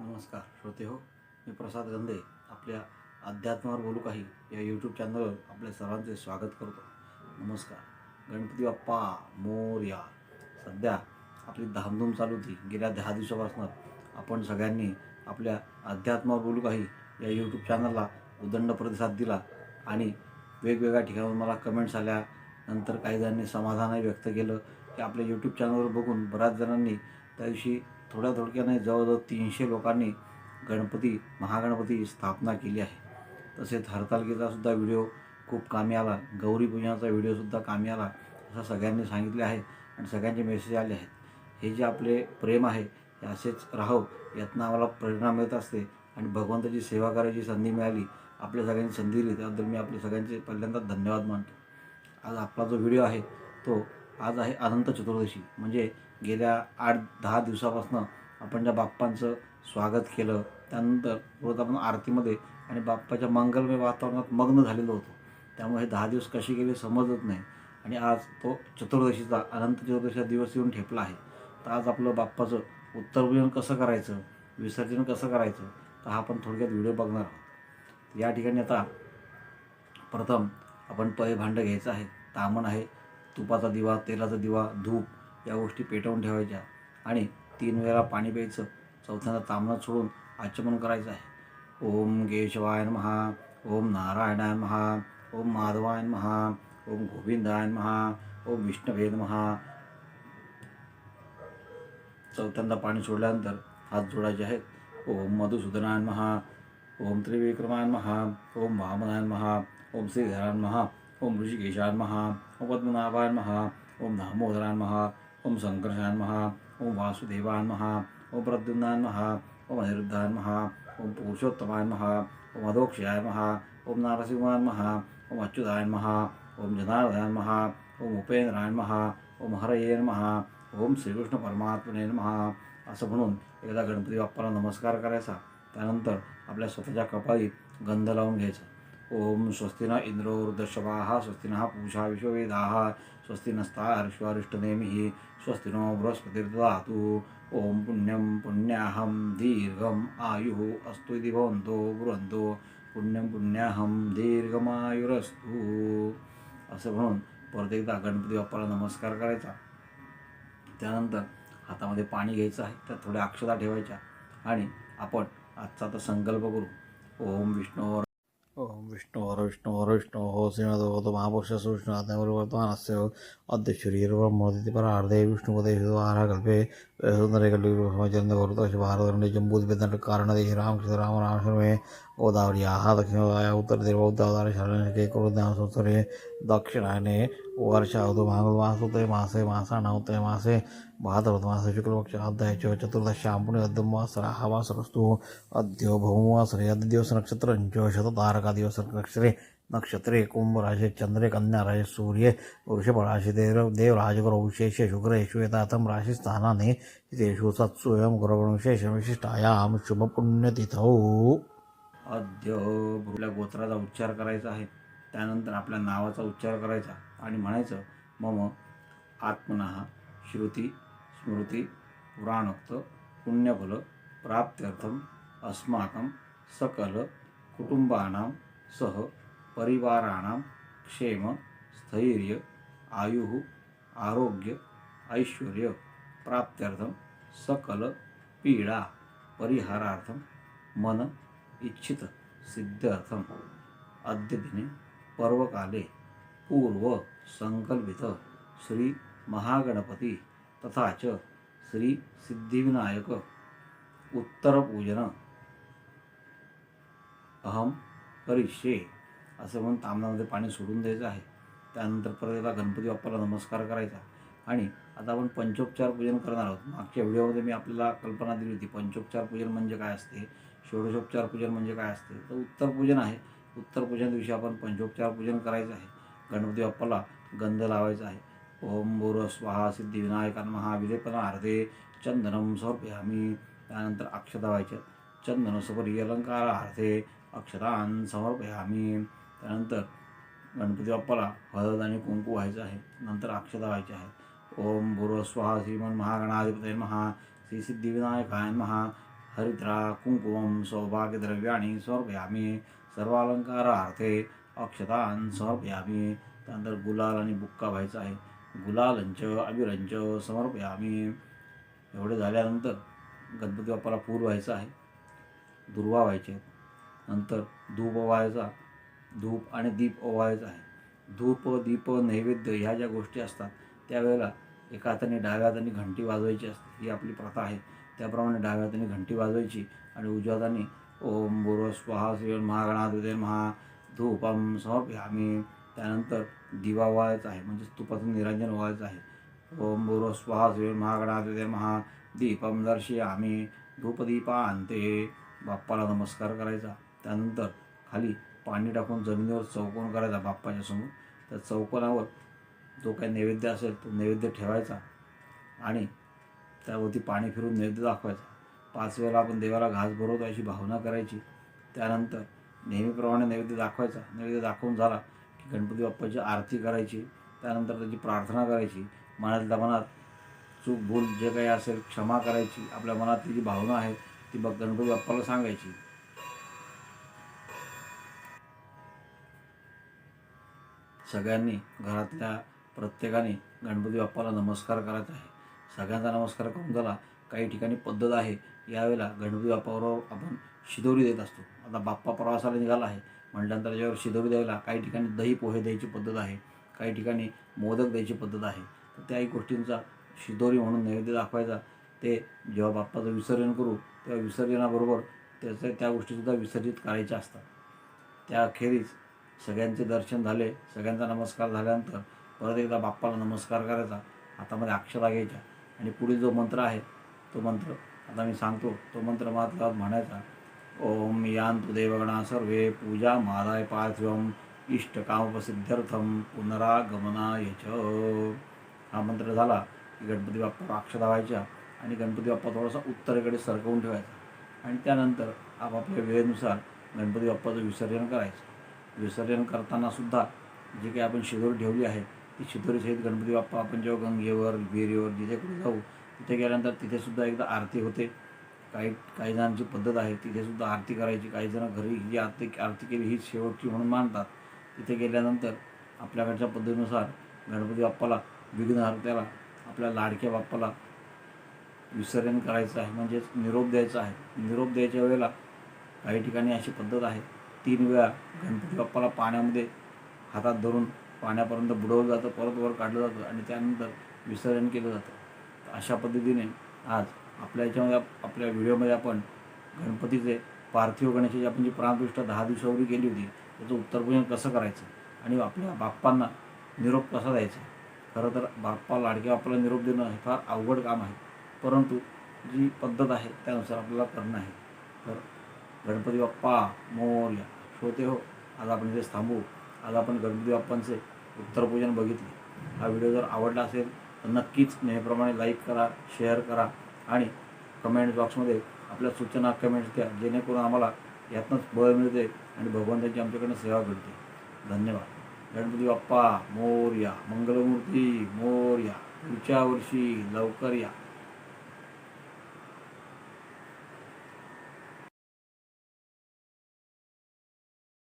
नमस्कार श्रोते हो. मी प्रसाद गंधे आपल्या अध्यात्मावर बोलू काही या यूट्यूब चॅनलवर आपल्या सर्वांचे स्वागत करतो. नमस्कार. गणपती बाप्पा मोर्या सध्या आपली धामधूम चालू होती. गेल्या दहा दिवसापासून आपण सगळ्यांनी आपल्या अध्यात्मावर बोलू काही या यूट्यूब चॅनलला उदंड प्रतिसाद दिला आणि वेगवेगळ्या ठिकाणाहून मला कमेंट्स आल्या. नंतर काही जणांनी समाधानही व्यक्त केलं. की आपल्या यूट्यूब चॅनलवर बघून बऱ्याच जणांनी त्या दिवशी थोड्या थोडक्याने जवळजवळ तीनशे लोकांनी गणपती महागणपती स्थापना केली आहे. तसेच हरतालिकेचा सुद्धा व्हिडिओ खूप कामी आला. गौरी पूजनाचा व्हिडिओसुद्धा कामी आला असं सगळ्यांनी सांगितले आहे आणि सगळ्यांचे मेसेज आले आहेत. हे जे आपले प्रेम आहे हे असेच राहो यातनं आम्हाला प्रेरणा मिळत असते आणि भगवंताची सेवा करायची संधी मिळाली आपल्या सगळ्यांनी संधी दिली. त्याबद्दल मी आपले सगळ्यांचे पहिल्यांदा धन्यवाद मानतो. आज आपला जो व्हिडिओ आहे तो आज आहे अनंत चतुर्दशी. म्हणजे गेल्या आठ दहा दिवसापासून आपण ज्या बाप्पांचं स्वागत केलं त्यानंतर परत आपण आरतीमध्ये आणि बाप्पाच्या मंगलमय वातावरणात मग्न झालेलो होतो. त्यामुळे हे दहा दिवस कसे गेले समजत नाही. आणि आज तो चतुर्दशीचा अनंत चतुर्दशीचा दिवस येऊन ठेपला आहे. तर आज आपलं बाप्पाचं उत्तरपूजन कसं करायचं विसर्जन कसं करायचं तर हा आपण थोडक्यात व्हिडिओ बघणार आहोत. या ठिकाणी आता प्रथम आपण पै भांडं घ्यायचं आहे. तामण आहे तुपाचा दिवा तेलाचा दिवा धूप या गोष्टी पेटवून ठेवायच्या आणि तीन वेळा पाणी प्यायचं. चौथ्यांदा तामणात सोडून आचमन करायचं आहे. ओम केशवाय महा ओम नारायणाय महा ओम माधवाय महा ओम गोविंदाय महा ओम विष्णुभेद महा चौथ्यांदा पाणी सोडल्यानंतर हात जोडायचे आहेत. ओम मधुसूदनाय महा ओम त्रिविक्रमाय महा ओम वामनाय महा ओम श्रीधराय महा ओम ऋषिकेशाय महा ओम पद्मनाभाय महा ओम दामोदरान महा ओम संकर्षाय महा ओम वासुदेवान महा ओम प्रद्युम्नाय महा ओम अनिरुद्धान महा ओम पुरुषोत्तमाय महा ओम अधोक्षयाय महा ओम नारसिंहान महा ओम अच्युताय महा ओम जनार्दनाय महा ओम उपेंद्राय महा ओम हरये महा ओम श्रीकृष्ण परमात्मने महा असं म्हणून एकदा गणपती बाप्पाला नमस्कार करायचा. त्यानंतर आपल्या स्वतःच्या कपाळी गंध लावून घ्यायचा. ओम स्वस्ति न इंद्रो वृद्धशवाः स्वस्ति नः पूषा विश्ववेदाः स्वस्ति नस्ता हर्षवारिष्टनेमिः स्वस्ति नो बृहस्पतिर्ददातु ओम पुण्यं पुण्याहं दीर्घम् आयुः अस्तु इति भवन्तो ब्रुवन्तो पुण्यं पुण्याहं दीर्घमायुरस्तु असं म्हणून परत एकदा गणपती बाप्पाला नमस्कार करायचा. त्यानंतर हातामध्ये पाणी घ्यायचं आहे त्यात थोड्या अक्षता ठेवायच्या आणि आपण आजचा आता संकल्प करू. ओम विष्णू ओम विष्णु हर विष्णु हर विष्णु हो श्रीनाथ महापुरुष विष्णु आत्मवर्तमानस्य अद्य शरीरब्रह्मोदिति परार्धे विष्णुपदे आहारकल्पे सुंदरे कल्पे भारतखंडे जम्बूद्वेदंड कारणदेश रामकृष्ण राम रामशर्मे गोदावर्याः दक्षिणोदाय उत्तरदेव बौद्धावतार शरणे कुरुद्याम संवत्सरे दक्षिणायने वर्षावतु माघमासोते मासे मासाणावते मासे भाद्रपदमासे शुक्लपक्ष अध्याय च चतुर्दश्यां पुण्यद्यमासराः वासरस्तु अद्य भौमवासरे अद्यदिवस नक्षत्रञ्च शततारका दिवस नक्षत्रे नक्षत्रे कुंभ राशि चंद्रे कन्या राशे सूर्ये वृषभ राशि देव देवराज विशेष शुक्र श्वेताथम राशि स्थानाने तेषु सत्सु एवं गुरुगुणविशेष विशिष्टायाम शुभपुण्यतिथौ। अद्य आपल्या गोत्राचा उच्चार करायचा आहे. त्यानंतर आपल्या नावाचा उच्चार करायचा आणि म्हणायचं मम आत्मनः श्रुती स्मृती पुराणोक्त पुण्यफल प्राप्त्यर्थम अस्माकं सकल कुटुंबानां सह परिवाराणां क्षेम स्थैर्य आयुः आरोग्य ऐश्वर्य प्राप्त्यर्थं सकल पीडा परिहारार्थं मन इच्छित सिद्ध्यर्थम अद्यपिने पर्वकाले पूर्व संकल्पित श्री महागणपती तथा च श्री सिद्धिविनायक उत्तरपूजन अहम करिष्ये. असं म्हणून तामणामध्ये पाणी सोडून द्यायचं आहे. त्यानंतर परत एकदा गणपती बाप्पाला नमस्कार करायचा. आणि आता आपण पंचोपचार पूजन करणार आहोत. मागच्या व्हिडिओमध्ये मी आपल्याला कल्पना दिली होती पंचोपचार पूजन म्हणजे काय असते? षोडशोपचार पूजन म्हणजे काय असते? तर उत्तर पूजन आहे. उत्तर पूजन दिवशी आपण पंचोपचार पूजन करायचं आहे. गणपती बाप्पाला गंध लावायचा आहे. ओम बोर स्वाहा सिद्धिविनायकान महाविलेपनार्थे चंदनम समर्पयामी. त्यानंतर अक्षता व्हायच्या अलंकार अर्धे अक्षरान समर्पयामी. त्यानंतर गणपती बाप्पाला हळद आणि कुंकू व्हायचं आहे. नंतर अक्षता व्हायच्या आहेत. ओम भूर्व स्वाहा श्रीमन महागणाधिपती महा श्री सिद्धिविनायकाय महा हरिद्रा कुंकुम सौभाग्यद्रव्याणि समर्पयामि। सर्वालंकारार्थे अक्षतान् समर्पयामि। त्यानंतर गुलाल आणि बुक्का व्हायचा आहे गुलालंच अबिरंच समर्पयामि। एवढे झाल्यानंतर गणपती बाप्पाला फूल व्हायचं आहे. दुर्वा व्हायचे. नंतर धूप ओवायचा धूप आणि दीप ओवायचा आहे. धूप दीप नैवेद्य ह्या ज्या गोष्टी असतात त्यावेळेला एका हाताने डाव्या हाताने घंटी वाजवायची असते. ही आपली प्रथा आहे. त्याप्रमाणे डाव्या हाताने घंटी वाजवायची आणि उजव्या हाताने ओम बोरो स्वाहा श्री महागणाधिपती महा धूपम समर्पयामी. त्यानंतर दिवा व्हायचा आहे म्हणजे तुपाचं निरंजन व्हायचं आहे. ओम बोरो स्वाहा श्री महागणाधिपती महा दीपम दर्शयामी. धूपदीपांते बाप्पाला नमस्कार करायचा. त्यानंतर खाली पाणी टाकून जमिनीवर चौकोन करायचा बाप्पाच्या समोर. त्या चौकोनावर जो काही नैवेद्य असेल तो नैवेद्य ठेवायचा आणि त्यावरती पाणी फिरून नैवेद्य दाखवायचा. पाच वेळेला आपण देवाला घास भरवतो अशी भावना करायची. त्यानंतर नेहमीप्रमाणे नैवेद्य दाखवायचा. नैवेद्य दाखवून झाला की गणपती बाप्पाची आरती करायची. त्यानंतर त्याची प्रार्थना करायची. मनातल्या मनात चूक भूल जे काही असेल क्षमा करायची. आपल्या मनातली जी भावना आहे ती बघ गणपती बाप्पाला सांगायची. सगळ्यांनी घरातल्या प्रत्येकाने गणपती बाप्पाला नमस्कार करायचा आहे. सगळ्यांचा नमस्कार करून झाला काही ठिकाणी पद्धत आहे यावेळेला गणपती बाप्पाबरोबर आपण शिदोरी देत असतो. आता बाप्पा प्रवासाला निघाला आहे. म्हटल्यानंतर त्याच्यावर शिदोरी द्यायला काही ठिकाणी दही पोहे द्यायची पद्धत आहे. काही ठिकाणी मोदक द्यायची पद्धत आहे. तर त्याही गोष्टींचा शिदोरी म्हणून नैवेद्य दाखवायचा. ते जेव्हा बाप्पाचं विसर्जन करू तेव्हा विसर्जनाबरोबर त्याचं त्या गोष्टीसुद्धा विसर्जित करायच्या असतात. त्याखेरीज सगळ्यांचे दर्शन झाले. सगळ्यांचा नमस्कार झाल्यानंतर परत एकदा बाप्पाला नमस्कार करायचा. हातामध्ये अक्षरा घ्यायच्या. आणि पुढील जो मंत्र आहे तो मंत्र आता मी सांगतो तो मंत्र मात्र म्हणायचा ओम यान्तु देवगणा सर्वे पूजा मादाय पार्थिवम इष्टकामप्रसिद्ध्यर्थम पुनरागमनाय च. हा मंत्र झाला की गणपती बाप्पा राक्ष व्हायच्या आणि गणपती बाप्पा थोडासा उत्तरेकडे सरकवून ठेवायचा. आणि त्यानंतर आपापल्या वेळेनुसार गणपती बाप्पाचं विसर्जन करायचं. विसर्जन करतानासुद्धा जे जी काही आपण शिदोरी ठेवली आहे ती शिदोरीसहित गणपती बाप्पा आपण जेव्हा गंगेवर विहिरीवर जिथे कुठे जाऊ तिथे गेल्यानंतर तिथेसुद्धा एकदा आरती होते. काही काही जणांची पद्धत आहे तिथेसुद्धा आरती करायची. काही जणं घरी जी आरती आरती केली ही शेवटची म्हणून मानतात. तिथे गेल्यानंतर आपल्याकडच्या पद्धतीनुसार गणपती बाप्पाला विघ्नहर्त्याला आपल्या लाडक्या बाप्पाला विसर्जन करायचं आहे. म्हणजेच निरोप द्यायचा आहे. निरोप द्यायच्या वेळेला काही ठिकाणी अशी पद्धत आहे. तीन वेळा गणपती बाप्पाला पाण्यामध्ये हातात धरून पाण्यापर्यंत बुडवलं जातं परत वर काढलं जातं आणि त्यानंतर विसर्जन केलं जातं. अशा पद्धतीने आज आपल्या याच्यामध्ये आपल्या व्हिडिओमध्ये आपण गणपतीचे पार्थिव गणेशाची आपण जी प्राणप्रतिष्ठा दहा दिवसावरी केली होती त्याचं उत्तरपूजन कसं करायचं आणि आपल्या बाप्पांना निरोप कसा द्यायचा? खरं तर बाप्पा लाडक्या बाप्पाला निरोप देणं हे फार अवघड काम आहे. परंतु जी पद्धत आहे त्यानुसार आपल्याला करणं आहे. तर गणपती बाप्पा मोर्या श्रोते हो आज आपण इथेच थांबू. आज आपण गणपती बाप्पांचे उत्तरपूजन बघितले. हा व्हिडिओ जर आवडला असेल तर नक्कीच नेहमीप्रमाणे लाईक करा शेअर करा आणि कमेंट बॉक्समध्ये आपल्या सूचना कमेंट्स द्या. जेणेकरून आम्हाला यातनंच बळ मिळते आणि भगवंताची आमच्याकडनं सेवा घडते धन्यवाद. गणपती बाप्पा मोर्या मंगलमूर्ती मोर्या पुढच्या वर्षी लवकर या.